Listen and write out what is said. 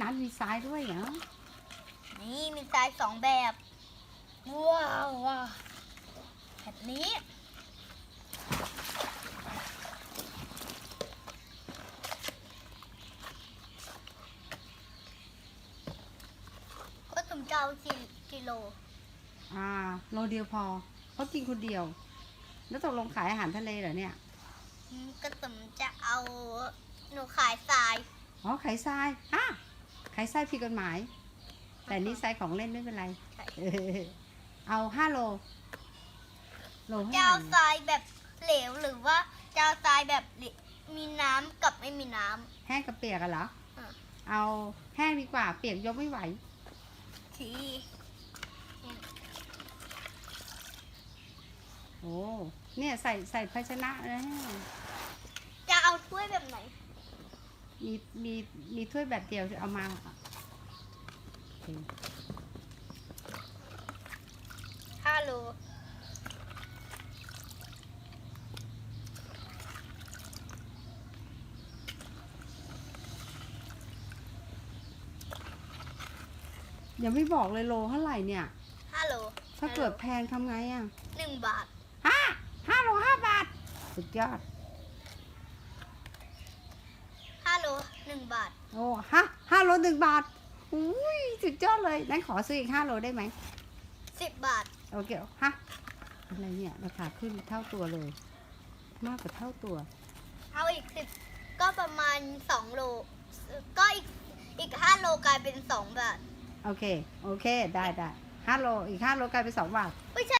น้ำมีทรายด้วยเหรอ นี่มีทรายสองแบบ ว้าวว้าวแบบนี้ ก็ถุงเจ้ากี่กิโล อ่า โลเดียวพอเขากินคนเดียว แล้วตกลงขายอาหารทะเลเหรอเนี่ย ก็สมจะเอาหนูขายทราย อ๋อ ขายทรายอะายทรายผิดกฎหมาย แต่นี่ทรายของเล่นไม่เป็นไรใช่เออเอาห้าโลโลจะเท่าเอาไหทร่รายแบบเหลวหรือว่าจะเอาทรายแบบเหลวมีน้ำกับไม่มีน้แห้งกับเปียกอะเหรออะเอาแห้งดีกว่าเปียกยกไม่ไหวำทีโอ้เนี่ยใส่ใส่ภาชนะนะจะเอาถ้วยแบบไหน มีมีมีถ้วยแบบเดียวเอามาโอเคห้าโลยังไม่บอกเลยโลเท่าไหร่เนี่ยห้าโล ถ้าเกิดแพงทำไงอะหนึ่งบาทห้าห้าโลห้าบาท สุดยอด ห้าโล หนึ่งบาท โอ้ฮะห้าโลหนึ่งบาทอุ้ยสุดยอดเลยนั้นขอซื้ออีกห้าโลได้ไหมสิบบาท โอเคฮะอะไรเนี่ยราคาขึ้นเท่าตัวเลย มากกว่าเท่าตัว เอาอีกสิบก็ประมาณสองโล ก็อีกอีกห้าโลกลายเป็นสองบาท โอเค โอเค ได้ได้ห้าโล อีกห้าโลกลายเป็นสองบาท ไม่ใช่